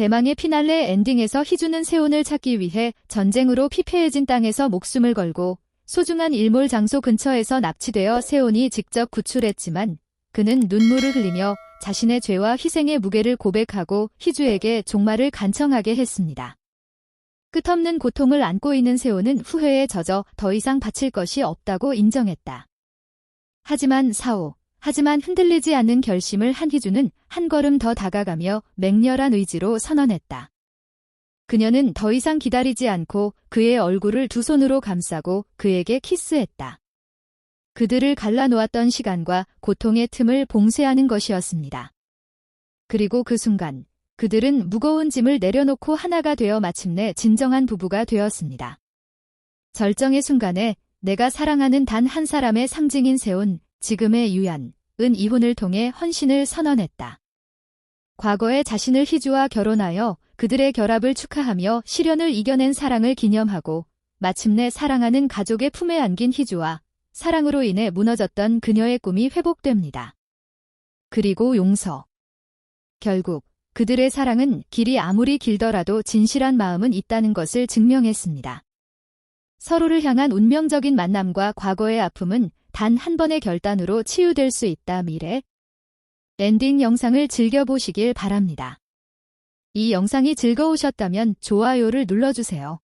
대망의 피날레 엔딩에서 희주는 세온을 찾기 위해 전쟁으로 피폐해진 땅에서 목숨을 걸고 소중한 일몰 장소 근처에서 납치되어 세온이 직접 구출했지만 그는 눈물을 흘리며 자신의 죄와 희생의 무게를 고백하고 희주에게 종말을 간청하게 했습니다. 끝없는 고통을 안고 있는 세온은 후회에 젖어 더 이상 바칠 것이 없다고 인정했다. 하지만 사오, 하지만 흔들리지 않는 결심을 한 희주는 한 걸음 더 다가가며 맹렬한 의지로 선언했다. 그녀는 더 이상 기다리지 않고 그의 얼굴을 두 손으로 감싸고 그에게 키스했다. 그들을 갈라놓았던 시간과 고통의 틈을 봉쇄하는 것이었습니다. 그리고 그 순간 그들은 무거운 짐을 내려놓고 하나가 되어 마침내 진정한 부부가 되었습니다. 절정의 순간에 내가 사랑하는 단 한 사람의 상징인 세운 지금의 유연, 은 이혼을 통해 헌신을 선언했다. 과거에 자신을 희주와 결혼하여 그들의 결합을 축하하며 시련을 이겨낸 사랑을 기념하고 마침내 사랑하는 가족의 품에 안긴 희주와 사랑으로 인해 무너졌던 그녀의 꿈이 회복됩니다. 그리고 용서. 결국 그들의 사랑은 길이 아무리 길더라도 진실한 마음은 있다는 것을 증명했습니다. 서로를 향한 운명적인 만남과 과거의 아픔은 단 한 번의 결단으로 치유될 수 있다 미래. 엔딩 영상을 즐겨보시길 바랍니다. 이 영상이 즐거우셨다면 좋아요를 눌러주세요.